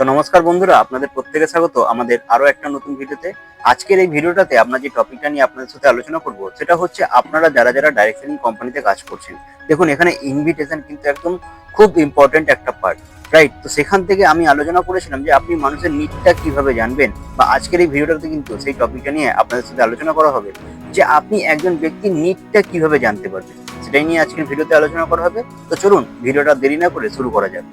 তো নমস্কার বন্ধুরা, আপনাদের প্রত্যেকে স্বাগত। আমাদের আরও একটা নতুন ভিডিওতে। আজকের এই ভিডিওটাতে আমরা যে টপিকটা নিয়ে আপনাদের সাথে আলোচনা করব, সেটা হচ্ছে আপনারা যারা যারা ডাইরেক্ট সেলিং কোম্পানিতে কাজ করছেন। দেখুন, এখানে ইনভিটেশন কিন্তু একদম খুব ইম্পর্টেন্ট একটা পার্ট রাইট তো সেখান থেকে আমি আলোচনা করেছিলাম যে আপনি মানুষের নিটটা কীভাবে জানবেন, বা আজকের এই ভিডিওটাতে কিন্তু সেই টপিকটা নিয়ে আপনাদের সাথে আলোচনা করা হবে। যে আপনি একজন ব্যক্তির নিটটা কীভাবে জানতে পারবেন, সেটাই নিয়ে আজকের ভিডিওতে আলোচনা করা হবে। তো চলুন, ভিডিওটা দেরি না করে শুরু করা যাক।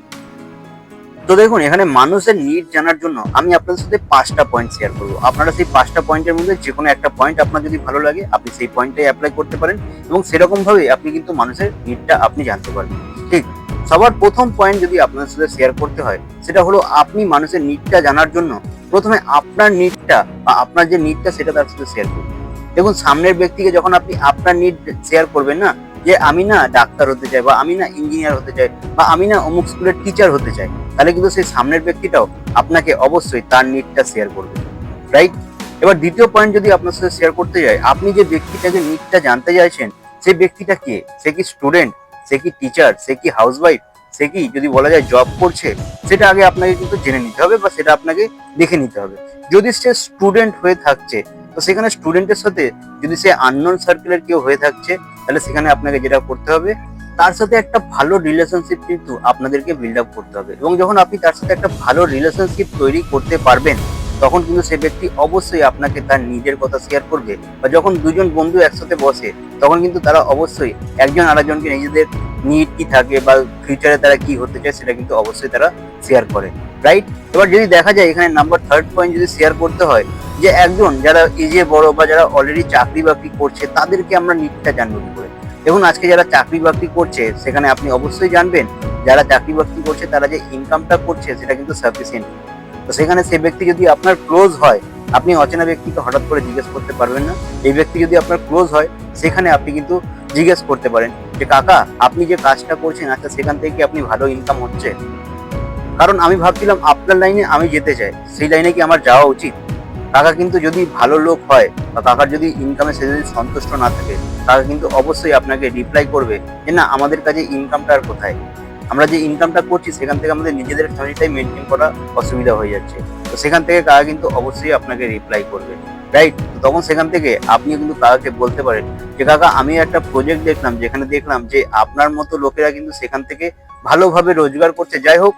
তো দেখুন, এখানে মানুষের নিড জানার জন্য আমি আপনাদের সাথে পাঁচটা পয়েন্ট শেয়ার করব। আপনারা সেই পাঁচটা পয়েন্টের মধ্যে যে কোনো একটা পয়েন্ট আপনার যদি ভালো লাগে, আপনি সেই পয়েন্টটাই অ্যাপ্লাই করতে পারেন এবং সেরকম ভাবে আপনি কিন্তু মানুষের নিডটা আপনি জানতে পারবেন। ঠিক, সবার প্রথম পয়েন্ট যদি আপনাদের সাথে শেয়ার করতে হয়, সেটা হলো আপনি মানুষের নিডটা জানার জন্য প্রথমে আপনার নিডটা বা আপনার যে নিডটা সেটা তার সাথে শেয়ার করুন। দেখুন, সামনের ব্যক্তিকে যখন আপনি আপনার নিড শেয়ার করবেন না যে আমি না ডাক্তার হতে চাই বা আমি না ইঞ্জিনিয়ার হতে চাই বা আমি না অমুক স্কুলের টিচার হতে চাই, তাহলে কিন্তু সেই সামনের ব্যক্তিটাও আপনাকে অবশ্যই তার নিটটা শেয়ার করবে রাইট এবার দ্বিতীয় পয়েন্ট যদি আপনার সাথে শেয়ার করতে যাই, আপনি যে ব্যক্তিটাকে নিটটা জানতে চাইছেন, সেই ব্যক্তিটা কে? সে কি স্টুডেন্ট সে কি টিচার সে কি হাউসওয়াইফ সে কি যদি বলা যায় জব করছে, সেটা আগে আপনাকে কিন্তু জেনে নিতে হবে বা সেটা আপনাকে দেখে নিতে হবে। যদি সে স্টুডেন্ট হয়ে থাকছে, তো সেখানে স্টুডেন্টের সাথে যদি সে আননোন সার্কেলের কেউ হয়ে থাকছে তাহলে সেখানে আপনাকে যেটা করতে হবে, তার সাথে একটা ভালো রিলেশনশিপ কিন্তু আপনাদেরকে বিল্ড আপ করতে হবে। এবং যখন আপনি তার সাথে একটা ভালো রিলেশনশিপ তৈরি করতে পারবেন, তখন কিন্তু সে ব্যক্তি অবশ্যই আপনাকে তার নিজের কথা শেয়ার করবে। বা যখন দুজন বন্ধু একসাথে বসে, তখন কিন্তু তারা অবশ্যই একজন আরেকজনকে নিজেদের নিড কি থাকে বা ফিউচারে তারা কি হতে চায়, সেটা কিন্তু অবশ্যই তারা শেয়ার করে। রাইট এবার যদি দেখা যায়, এখানে নাম্বার থার্ড পয়েন্ট যদি শেয়ার করতে হয়, যে একজন যারা এজে বড় বা যারা অলরেডি চাকরি বাকরি করছে, তাদেরকে আমরা নিডটা জানব। দেখুন, আজকে যারা চাকরি বাকরি করছে, সেখানে আপনি অবশ্যই জানবেন, যারা চাকরি বাকরি করছে, তারা যে ইনকামটা করছে, সেটা কিন্তু সাফিসিয়েন্ট তো সেখানে সে ব্যক্তি যদি আপনার ক্লোজ হয়, আপনি অচেনা ব্যক্তিকে হঠাৎ করে জিজ্ঞেস করতে পারবেন না। এই ব্যক্তি যদি আপনার ক্লোজ হয়, সেখানে আপনি কিন্তু জিজ্ঞেস করতে পারেন যে, কাকা, আপনি যে কাজটা করছেন আচ্ছা সেখান থেকে আপনি ভালো ইনকাম হচ্ছে? কারণ আমি ভাবছিলাম, আপনার লাইনে আমি যেতে চাই, সেই লাইনে কি আমার যাওয়া উচিত? কাকা কিন্তু যদি ভালো লোক হয় বা কাকার যদি ইনকামে সে যদি সন্তুষ্ট না থাকে, কাকা কিন্তু অবশ্যই আপনাকে রিপ্লাই করবে যে, না, আমাদের কাছে ইনকামটা আর কোথায়? আমরা যে ইনকামটা করছি, সেখান থেকে আমাদের নিজেদের ফ্যামিলিটাই মেনটেন করা অসুবিধা হয়ে যাচ্ছে। তো সেখান থেকে কাকা কিন্তু অবশ্যই আপনাকে রিপ্লাই করবে। রাইট তখন সেখান থেকে আপনি কিন্তু কাকাকে বলতে পারেন যে, কাকা, আমি একটা প্রজেক্ট দেখলাম, যেখানে দেখলাম যে, আপনার মতো লোকেরা কিন্তু সেখান থেকে ভালোভাবে রোজগার করছে। যাই হোক,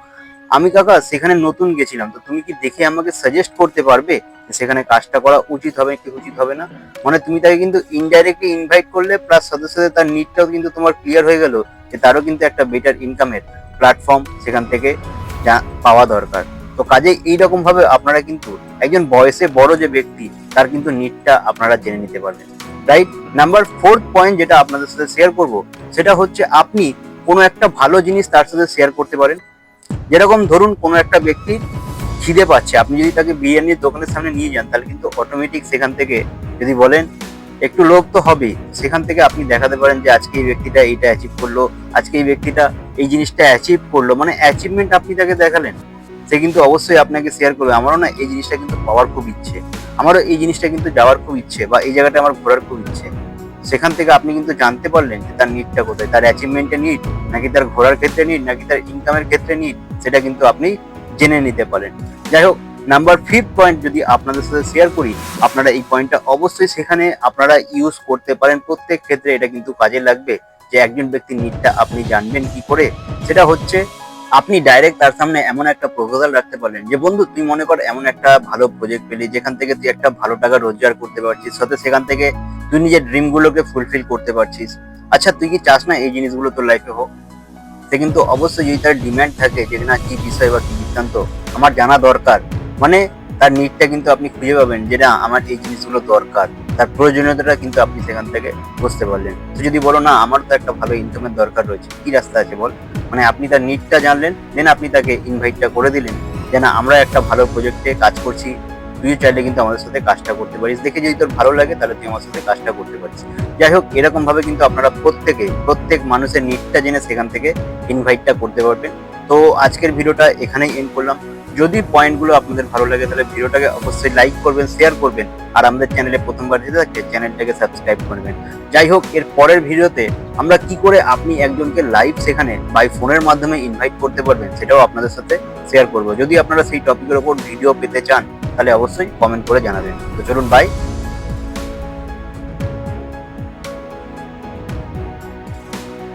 আমি কাকা সেখানে নতুন গেছিলাম। তো তুমি কি দেখে আমাকে সাজেস্ট করতে পারবে সেখানে কাজটা করা উচিত হবে কি উচিত হবে না। মানে তুমি তাকে কিন্তু ইনডাইরেক্টলি ইনভাইট করলে প্লাস সাথে সাথে তার নিডটাও কিন্তু তোমার ক্লিয়ার হয়ে গেল যে তারও কিন্তু একটা বেটার ইনকামের প্ল্যাটফর্ম সেখান থেকে যা- পাওয়া দরকার। তো কাজে এইরকম ভাবে আপনারা কিন্তু একজন বয়সে বড় যে ব্যক্তি, তার কিন্তু নিডটা আপনারা জেনে নিতে পারবেন। রাইট নাম্বার ফোর্থ পয়েন্ট যেটা আপনাদের সাথে শেয়ার করব, সেটা হচ্ছে আপনি কোনো একটা ভালো জিনিস তার সাথে শেয়ার করতে পারেন। যেরকম ধরুন কোনো একটা ব্যক্তি খিদে পাচ্ছে। আপনি যদি তাকে বিরিয়ানির দোকানের সামনে নিয়ে যান, তাহলে কিন্তু অটোমেটিক সেখান থেকে যদি বলেন, একটু লোভ তো হবেই। সেখান থেকে আপনি দেখাতে পারেন যে আজকে এই ব্যক্তিটা এইটা অ্যাচিভ করল, আজকে এই ব্যক্তিটা এই জিনিসটা অ্যাচিভ করল। মানে অ্যাচিভমেন্ট আপনি তাকে দেখালেন, সে কিন্তু অবশ্যই আপনাকে শেয়ার করবে। আমারও না এই জিনিসটা কিন্তু পাওয়ার খুব ইচ্ছে। আমারও এই জিনিসটা কিন্তু যাওয়ার খুব ইচ্ছে বা এই জায়গাটা আমার ঘোরার খুব ইচ্ছে। সেখান থেকে আপনি কিন্তু জানতে পারলেন যে তার নিটটা কোথায়। তার অ্যাচিভমেন্টে নিড নাকি তার ঘোরার ক্ষেত্রে নিড নাকি তার ইনকামের ক্ষেত্রে নিড সেটা কিন্তু আপনি জেনে নিতে পারেন। যাই হোক নাম্বার ফিফথ পয়েন্ট যদি আপনাদের সাথে শেয়ার করি, আপনারা এই পয়েন্টটা অবশ্যই সেখানে আপনারা ইউজ করতে পারেন। প্রত্যেক ক্ষেত্রে এটা কিন্তু কাজে লাগবে যে একজন ব্যক্তির নিডটা আপনি জানবেন কি করে। সেটা হচ্ছে, আপনি ডাইরেক্ট তার সামনে এমন একটা প্রপোজাল রাখতে পারেন যে, বন্ধু, তুই মনে কর এমন একটা ভালো প্রজেক্ট পেলি, যেখান থেকে তুই একটা ভালো টাকা রোজগার করতে পারছিস, সাথে সেখান থেকে তুই নিজের ড্রিমগুলোকে ফুলফিল করতে পারছিস। আচ্ছা তুই কি চাস না এই জিনিসগুলো তোর লাইফে হোক? সে কিন্তু অবশ্যই যদি তার ডিম্যান্ড থাকে যে না কি বিষয় বা কি বৃত্তান্ত, আমার জানা দরকার। মানে তার নিডটা কিন্তু আপনি খুঁজে পাবেন যে না, আমার এই জিনিসগুলো দরকার। তার প্রয়োজনীয়তাটা কিন্তু আপনি সেখান থেকে বুঝতে পারলেন। তো যদি বলো না আমার তো একটা ভালো ইনকামের দরকার রয়েছে, কি রাস্তা আছে বল? মানে আপনি তার নিডটা জানলেন দেন আপনি তাকে ইনভাইটটা করে দিলেন, যে না, আমরা একটা ভালো প্রজেক্টে কাজ করছি তুই চাইলে কিন্তু আমাদের সাথে কাজটা করতে পারিস। দেখে যদি তোর ভালো লাগে, তাহলে তুই আমার সাথে কাজটা করতে পারিস। যাই হোক, এরকম ভাবে কিন্তু আপনারা প্রত্যেকে, প্রত্যেক মানুষের নিটটা জেনে সেখান থেকে ইনভাইটটা করতে পারবেন। তো আজকের ভিডিওটা এখানেই এন্ড করলাম। যদি পয়েন্টগুলো আপনাদের ভালো লাগে, তাহলে ভিডিওটাকে অবশ্যই লাইক করবেন শেয়ার করবেন। আর আমাদের চ্যানেলে প্রথমবার যেতে থাকলে চ্যানেলটাকে সাবস্ক্রাইব করবেন যাই হোক, এর পরের ভিডিওতে আমরা কি করে আপনি একজনকে লাইভ সেখানে বাই ফোনের মাধ্যমে ইনভাইট করতে পারবেন, সেটাও আপনাদের সাথে শেয়ার করব। যদি আপনারা সেই টপিকের ওপর ভিডিও পেতে চান তাহলে অবশ্যই কমেন্ট করে জানাবেন। তো চলুন বাই